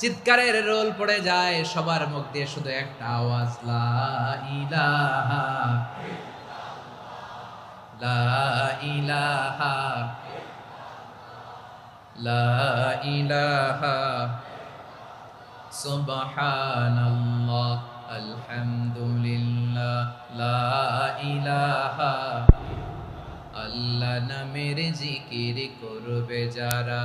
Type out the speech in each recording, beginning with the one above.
চিৎকারের role পড়ে যায়, সবার মুখ দিয়ে শুধু একটা আওয়াজ, লা ইলাহা লা ইলাহা লা ইলাহা আল্লাহ নামের জিকির করবে যারা।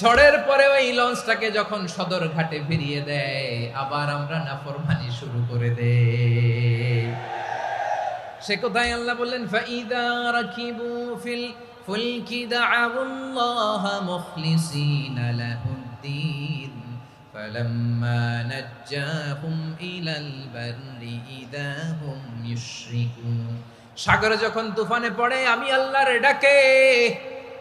ঝড়ের পরে ওই লঞ্চটাকে যখন সদর ঘাটে ফিরিয়ে দেয় আবার আমরা নাফরমানি শুরু করে দেই সে কোথায় আল্লাহ বললেন ফাইদা রাকিবু ফিল ফুলকি দাআউল্লাহ মুখলিসিনা লাহুদ্দিন فلما نجاهم إلى البر إذا هم يشركون সাগরে যখন তুফানে পড়ে আমি আল্লাহর ডাকে